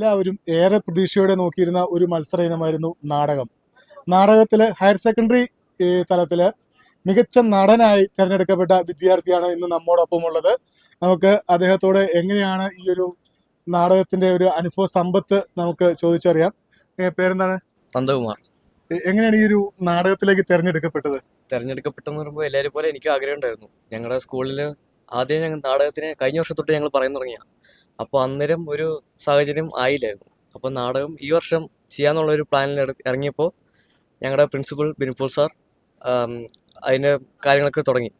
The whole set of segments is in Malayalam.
എല്ലാവരും ഏറെ പ്രതീക്ഷയോടെ നോക്കിയിരുന്ന ഒരു മത്സര ഇനമായിരുന്നു നാടകം. നാടകത്തിൽ ഹയർ സെക്കൻഡറി തലത്തിൽ മികച്ച നടനായി തിരഞ്ഞെടുക്കപ്പെട്ട വിദ്യാർത്ഥിയാണ് ഇന്ന് നമ്മോടൊപ്പം ഉള്ളത് നമുക്ക് അദ്ദേഹത്തോട് എങ്ങനെയാണ് ഈ ഒരു നാടകത്തിന്റെ ഒരു അനുഭവ സമ്പത്ത് നമുക്ക് ചോദിച്ചറിയാം. പേരെന്താണ്? നന്ദകുമാർ. എങ്ങനെയാണ് ഈ ഒരു നാടകത്തിലേക്ക് തിരഞ്ഞെടുക്കപ്പെട്ടത്? തിരഞ്ഞെടുക്കപ്പെട്ടെന്ന് പറയുമ്പോൾ എല്ലാവരും പോലെ എനിക്ക് ആഗ്രഹം ഉണ്ടായിരുന്നു. ഞങ്ങളുടെ സ്കൂളിൽ ആദ്യം ഞങ്ങൾ നാടകത്തിന് കഴിഞ്ഞ വർഷം തൊട്ട് ഞങ്ങൾ പറയാൻ തുടങ്ങിയ. അപ്പോൾ അന്നേരം ഒരു സാഹചര്യം ആയില്ലായിരുന്നു. അപ്പോൾ നാടകം ഈ വർഷം ചെയ്യാന്നുള്ള ഒരു പ്ലാനിൽ ഇറങ്ങിയപ്പോൾ ഞങ്ങളുടെ പ്രിൻസിപ്പൽ ബിനിപ്പോൾ സാർ അതിന്റെ കാര്യങ്ങളൊക്കെ തുടങ്ങി.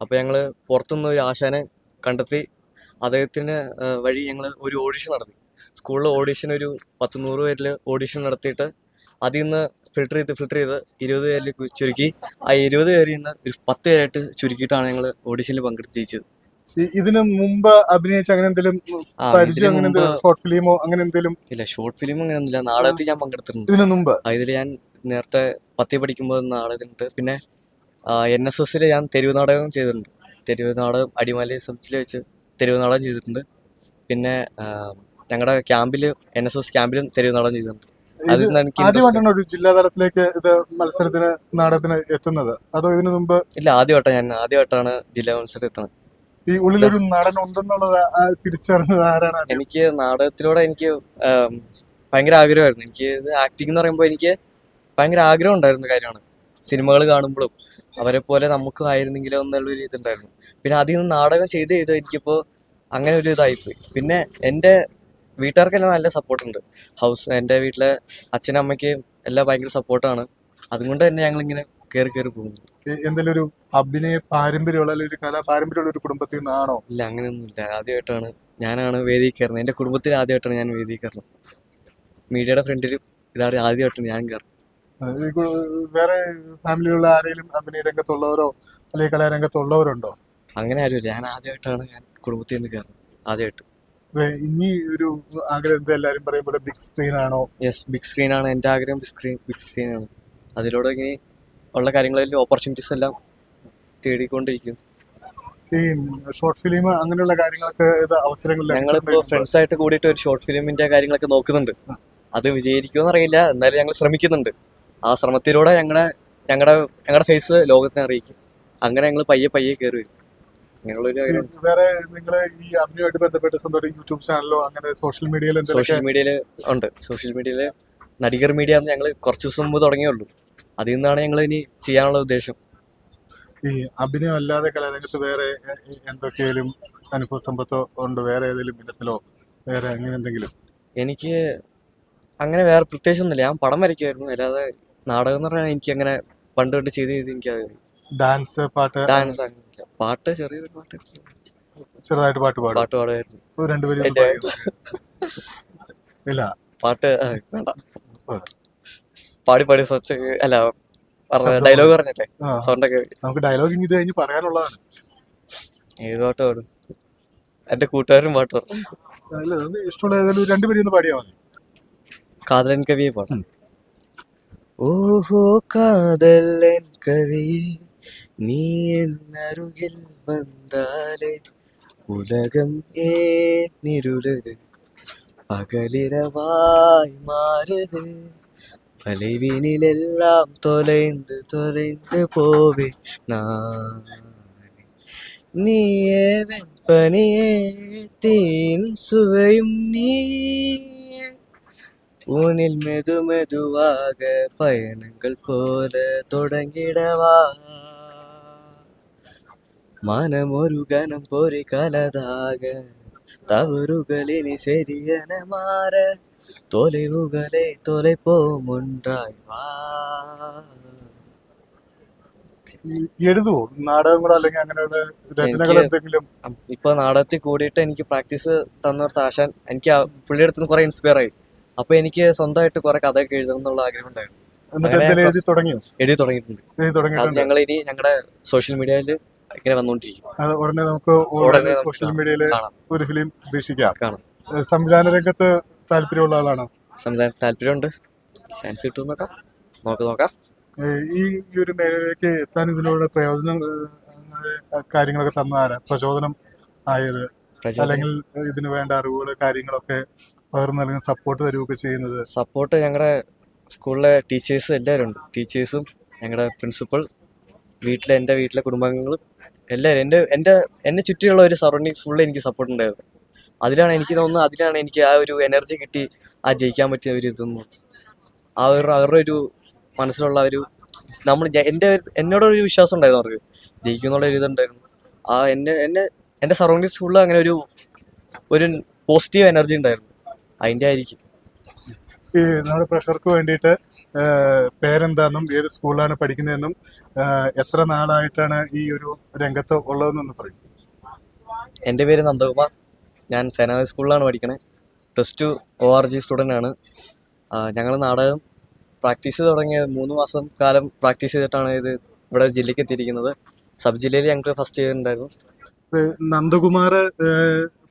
അപ്പോൾ ഞങ്ങൾ പുറത്തുനിന്ന് ഒരു ആശാനെ കണ്ടെത്തി അദ്ദേഹത്തിന് വഴി ഞങ്ങൾ ഒരു ഓഡിഷൻ നടത്തി. സ്കൂളിൽ ഓഡിഷൻ ഒരു പത്ത് നൂറ് പേരിൽ ഓഡിഷൻ നടത്തിയിട്ട് അതിൽ നിന്ന് ഫിൽട്ടർ ചെയ്ത് ഫിൽട്ടർ ചെയ്ത് ഇരുപത് പേരിൽ ചുരുക്കി. ആ ഇരുപത് പേരിൽ നിന്ന് ഒരു പത്ത് പേരായിട്ട് ചുരുക്കിയിട്ടാണ് ഞങ്ങൾ ഓഡിഷനിൽ പങ്കെടുത്ത് ജയിച്ചത്. ഇതിന് മുമ്പ് അഭിനയിച്ച അങ്ങനെ എന്തെങ്കിലും പരിചയം അങ്ങനെ എന്തെങ്കിലും ഷോർട്ട് ഫിലിമോ അങ്ങനെ എന്തെങ്കിലും? ഇല്ല ഷോർട്ട് ഫിലിം അങ്ങനെ ഒന്നുമില്ല. നാടകത്തിൽ ഞാൻ പങ്കെടുത്തിട്ടുണ്ട്. ഇതിനു മുമ്പ്? ഇതിൽ ഞാൻ നേരത്തെ പത്തി പഠിക്കുമ്പോൾ നാടകത്തിനുണ്ട് പിന്നെ എൻ എസ് എസിൽ ഞാൻ തെരുവ് നാടകം ചെയ്തിട്ടുണ്ട്. തെരുവ് നാടകം അടിമാലി സബ്ജിൽ വെച്ച് തെരുവ് നാടകം ചെയ്തിട്ടുണ്ട്. പിന്നെ ഞങ്ങളുടെ ക്യാമ്പിൽ എൻ എസ് എസ് ക്യാമ്പിലും തെരുവ് നാടകം ചെയ്തിട്ടുണ്ട്. അതിൽ നിന്ന് എനിക്ക് interest- ആദ്യമായിട്ടാണ് ഒരു ജില്ലാ തലത്തിലേക്ക് ഇത് മത്സരത്തിന് നാടകത്തിന് എത്തുന്നത്? അതോ ഇതിനു മുമ്പ്? ഇല്ല ആദ്യമായിട്ടാണ് ഞാൻ ആദ്യമായിട്ടാണ് ജില്ലാ മത്സരത്തിൽ എത്തുന്നത്. ഈ ഉള്ളിലൊരു നടൻ ഉണ്ടെന്നുള്ളത് തിരിച്ചറിഞ്ഞത് ആരാണ് എനിക്ക് നാടകത്തിലൂടെ എനിക്ക് ഭയങ്കര ആഗ്രഹമായിരുന്നു. എനിക്ക് ആക്ടിംഗ് എന്ന് പറയുമ്പോൾ എനിക്ക് ഭയങ്കര ആഗ്രഹം ഉണ്ടായിരുന്ന കാര്യമാണ്. സിനിമകൾ കാണുമ്പോഴും അവരെ പോലെ നമുക്കും ആയിരുന്നെങ്കിലോ എന്നുള്ളൊരു ഇതുണ്ടായിരുന്നു. പിന്നെ അതിൽ നിന്ന് നാടകം ചെയ്ത് ചെയ്ത് എനിക്കിപ്പോൾ അങ്ങനെ ഒരു ഇതായിപ്പോയി. പിന്നെ എന്റെ വീട്ടുകാർക്കെല്ലാം നല്ല സപ്പോർട്ടുണ്ട്. ഹൗസ് എന്റെ വീട്ടിലെ അച്ഛനും അമ്മയ്ക്കും എല്ലാം ഭയങ്കര സപ്പോർട്ടാണ്. അതുകൊണ്ട് തന്നെ ഞങ്ങളിങ്ങനെ കയറി കയറി പോകുന്നു. ഈ എന്തെങ്കിലും ഒരു അഭിനയ പാരമ്പര്യമുള്ള അല്ലെങ്കിൽ ഒരു കലാ പാരമ്പര്യമുള്ള ഒരു കുടുംബത്തിൽ നിന്നാണോ? ഇല്ല അങ്ങനെയൊന്നുമില്ല. ആദ്യമായിട്ടാണ് ഞാനാണ് വേദിയിൽ കയറുന്നത് എന്റെ കുടുംബത്തിൽ ആദ്യമായിട്ടാണ് ഞാൻ വേദിയിൽ കയറുന്നത് മീഡിയയുടെ ഫ്രണ്ടിലും ഇതാണ് ആദ്യമായിട്ടാണ് ഞാൻ കയറുന്നത്. വേറെ ഫാമിലിയിലുള്ള ആരെങ്കിലും അഭിനയ രംഗത്തുള്ളവരോ അല്ലെങ്കിൽ കലാരംഗത്തുള്ളവരുണ്ടോ? അങ്ങനെ ആരും ഞാൻ ആദ്യമായിട്ടാണ് ഞാൻ കുടുംബത്തിൽ നിന്ന് കയറുന്നത്. ആദ്യമായിട്ട്. ഇനി ഒരു ആഗ്രഹം എന്താ പറയുമ്പോൾ പറയും ബിഗ് സ്ക്രീൻ ആണോ? യെസ് ബിഗ് സ്ക്രീൻ ആണ്. എന്റെ ആഗ്രഹം ബിഗ് സ്ക്രീൻ ബിഗ് സ്ക്രീൻ ആണ്. അതിലൂടെ ഇങ്ങനെ ഉള്ള കാര്യങ്ങളിൽ ഓപ്പർച്യൂണിറ്റീസ് എല്ലാം തേടിക്കൊണ്ടിരിക്കും. ഈ ഷോർട്ട് ഫിലിം അങ്ങനെയുള്ള കാര്യങ്ങളൊക്കെ ലഭിച്ചിട്ടുണ്ടെങ്കിൽ ഫ്രണ്ട്സ് ആയിട്ട് കൂടിയിട്ട് ഒരു ഷോർട്ട് ഫിലിമിന്റെ കാര്യങ്ങളൊക്കെ നോക്കുന്നുണ്ട്. അത് വിജയിക്കുമെന്ന് അറിയില്ല. എന്നാലും ഞങ്ങൾ ശ്രമിക്കുന്നുണ്ട്. ആ ശ്രമത്തിലൂടെ ഞങ്ങളെ ഞങ്ങളുടെ ഞങ്ങളുടെ ഫേസ് ലോകത്തിനെ അറിയിക്കും. അങ്ങനെ ഞങ്ങൾ പയ്യെ പയ്യെ കയറി വരും. വേറെ നിങ്ങൾ ഈ അഭിനയമായിട്ട് ബന്ധപ്പെട്ട് സ്വന്തമായിട്ട് യൂട്യൂബ് ചാനലോ അങ്ങനെ സോഷ്യൽ മീഡിയയിൽ സോഷ്യൽ മീഡിയയിൽ ഉണ്ട്. സോഷ്യൽ മീഡിയയിൽ നടികർ മീഡിയ ഞങ്ങൾ ഞങ്ങൾ കുറച്ച് ദിവസം മുമ്പ് തുടങ്ങിയുള്ളൂ അതിൽ നിന്നാണ് ഞങ്ങൾ ഇനി ചെയ്യാനുള്ള ഉദ്ദേശം. ഈ അഭിനയം അല്ലാതെ കലാരംഗത്ത് വേറെ എന്തൊക്കെയാലും അനുഭവ സമ്പത്തോ ഉണ്ട് വേറെ ഏതെങ്കിലും ഇനത്തിലോ വേറെ അങ്ങനെ എന്തെങ്കിലും? എനിക്ക് അങ്ങനെ വേറെ പ്രത്യേകിച്ചൊന്നുമില്ല ഞാൻ പടം വരയ്ക്കുമായിരുന്നു. അല്ലാതെ നാടകം എന്ന് പറഞ്ഞാൽ എനിക്ക് അങ്ങനെ പണ്ട് തൊട്ട് ചെയ്ത് ചെയ്ത് എനിക്ക് ഡാൻസ് പാട്ട്? ഡാൻസ് അങ്ങനെയില്ല പാട്ട് ചെറിയൊരു പാട്ട് ചെറുതായിട്ട് പാട്ട് പാടും? പാട്ട് പാടുമായിരുന്നു. രണ്ടുപേരും ഇല്ല. പാട്ട് വേണ്ട. പാട്. പാടി സോച്ച് അല്ല ഡയലോഗ് പറഞ്ഞല്ലേ? സൗണ്ടൊക്കെ നമുക്ക് ഡയലോഗ് ഇത് കഴിഞ്ഞ് പറയാനുള്ളതാണ്. ഏത് പാട്ട് പാടും. എന്റെ കൂട്ടുകാരും പാട്ട് പാടും. അല്ല നമുക്ക് ഇഷ്ടമുള്ള രണ്ടുപേരും ഒന്ന് പാടിയാൽ മതി. കാതലൻ കവിയെ പാടും. ഓഹോ കാതലൻ കവി നീ എന്നരുകിൽ വന്നാലേ ഉലകം ഏനിരുളത് പകലിരവായി മാറുത് வளைவினிலெல்லாம் தொலைந்து தொலைந்து போவேன் நான். நீயே வெண்பனியே தீன் சுவையும் நீ ஊனில் மெது மெதுவாக பயணங்கள் போல தொடங்கிடவா. மனம் ஒரு கணம் பொறி கலதாக தவறுகளினி சரியென மாற. தொலைவுகளை தொலைப்போம் ஒன்றாய் வா ഈ എഴുതുവോ നാടകങ്ങളോ അല്ലെങ്കിൽ അങ്ങനെയുള്ള രചനകൾ എനിക്ക് എന്തെങ്കിലും അം, ഇപ്പൊ നാടകത്തിൽ കൂടിയിട്ട് എനിക്ക് പ്രാക്ടീസ് തന്നിടത്ത് ആശാൻ എനിക്ക് ആ പുള്ളിയുടെ അടുത്ത് നിന്ന് കുറെ ഇൻസ്പയർ ആയി അപ്പൊ എനിക്ക് സ്വന്തമായിട്ട് കുറെ കഥയൊക്കെ എഴുതണം എന്നുള്ള ആഗ്രഹം ഉണ്ടായിരുന്നു എന്നിട്ട് അങ്ങനെ എന്തെങ്കിലും എഴുതി കുറച്ച് തുടങ്ങിയോ എഴുതി തുടങ്ങിയിട്ടുണ്ട് എഴുതി അത് തുടങ്ങിയിട്ടുണ്ട് ഞങ്ങൾ ഇനി ഞങ്ങളുടെ സോഷ്യൽ മീഡിയയിൽ ഇങ്ങനെ വന്നുകൊണ്ടിരിക്കും അത് ഉടനെ നമുക്ക് ഉടനെ നമുക്ക് സോഷ്യൽ മീഡിയയിൽ കാണാം ഒരു ഫിലിം പ്രതീക്ഷിക്കാം കാണാം ഏഹ് സംവിധാന രംഗത്ത് താല്പര്യമുള്ള ആളാണോ? സംവിധാനം താല്പര്യമുണ്ട്. ചാൻസ് കിട്ടും നോക്കാം നോക്ക്. നോക്കാം ഈ ഈ ഒരു മേഖലയിലേക്ക് എത്താൻ ഇതിലൂടെ പ്രയോജനം ഏഹ്, കാര്യങ്ങളൊക്കെ തന്ന ആരാ പ്രചോദനം ആയത്? അല്ലെങ്കിൽ ഇതിന് വേണ്ട അറിവുകൾ കാര്യങ്ങളൊക്കെ പകർന്നു നൽകുന്ന സപ്പോർട്ട് തരുകയൊക്കെ ചെയ്യുന്നത്? സപ്പോർട്ട് ഞങ്ങളുടെ സ്കൂളിലെ ടീച്ചേഴ്സ് എല്ലാവരും ഉണ്ട്. ടീച്ചേഴ്സും ഞങ്ങളുടെ പ്രിൻസിപ്പൾ വീട്ടിലെ എന്റെ വീട്ടിലെ കുടുംബാംഗങ്ങളും എല്ലാവരും. എന്റെ എന്റെ എന്നെ ചുറ്റിയുള്ള ഒരു സറൗണ്ടിങ്സ് ഫുള്ള് എനിക്ക് സപ്പോർട്ട് ഉണ്ടായിരുന്നു. അതിലാണ് എനിക്ക് തോന്നുന്നത് അതിലാണ് എനിക്ക് ആ ഒരു എനർജി കിട്ടി ആ ജയിക്കാൻ പറ്റിയ ഒരു ഇതൊന്നും ആ ഒരു അവരുടെ ഒരു മനസ്സിലുള്ള ഒരു നമ്മൾ എന്റെ എന്നോടൊരു വിശ്വാസം ഉണ്ടായിരുന്നു അവർക്ക്. ജയിക്കുന്നുള്ള ഒരു ഇതുണ്ടായിരുന്നു. ആ എന്നെ എന്നെ എന്റെ സറൗണ്ടിങ്സ് ഫുള്ള് അങ്ങനെ ഒരു ഒരു പോസിറ്റീവ് എനർജി ഉണ്ടായിരുന്നു. അതിന്റെ ആയിരിക്കും. ഈ നമ്മുടെ പ്രഷർക്ക് വേണ്ടിയിട്ട് പേരെന്താണെന്നും ഏത് സ്കൂളിലാണ് പഠിക്കുന്നതെന്നും എത്ര നാളായിട്ടാണ് ഈ ഒരു രംഗത്ത് ഉള്ളതെന്നൊന്ന് പറയും. എന്റെ പേര് നന്ദകുമാർ. ഞാൻ സേനാ സ്കൂളിലാണ് പഠിക്കണേ. Plus two O R G student ആണ്. ഞങ്ങൾ നാടകം പ്രാക്ടീസ് തുടങ്ങിയ മൂന്ന് മാസം കാലം പ്രാക്ടീസ് ചെയ്തിട്ടാണ് ഇത് ഇവിടെ ജില്ലയ്ക്ക് എത്തിയിരിക്കുന്നത്. സബ് ജില്ലയിൽ ഞങ്ങൾക്ക് ഫസ്റ്റ് ഇയർ ഉണ്ടായിരുന്നു. നന്ദകുമാർ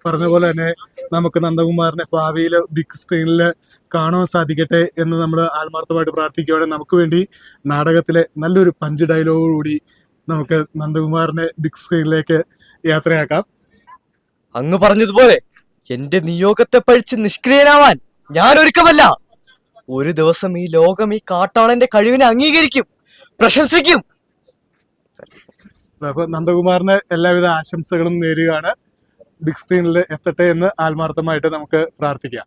പറഞ്ഞ പോലെ തന്നെ നമുക്ക് നന്ദകുമാറിനെ ഭാവിയിൽ ബിഗ് സ്ക്രീനിൽ കാണാൻ സാധിക്കട്ടെ എന്ന് നമ്മൾ ആത്മാർത്ഥമായിട്ട് പ്രാർത്ഥിക്കുകയാണെങ്കിൽ നമുക്ക് വേണ്ടി നാടകത്തിലെ നല്ലൊരു പഞ്ച് കൂടി നമുക്ക് നന്ദകുമാറിനെ ബിഗ് സ്ക്രീനിലേക്ക് യാത്രയാക്കാം. അങ്ങ് പറഞ്ഞതുപോലെ എന്റെ നിയോഗത്തെ പഴിച്ച് നിഷ്ക്രിയനാവാൻ ഞാൻ ഒരുക്കമല്ല. ഒരു ദിവസം ഈ ലോകം ഈ കാട്ടാളന്റെ കഴിവിനെ അംഗീകരിക്കും പ്രശംസിക്കും. അപ്പൊ നന്ദകുമാറിന് എല്ലാവിധ ആശംസകളും നേരുകയാണ്. ബിഗ് സ്ക്രീനിൽ എത്തട്ടെ എന്ന് ആത്മാർത്ഥമായിട്ട് നമുക്ക് പ്രാർത്ഥിക്കാം.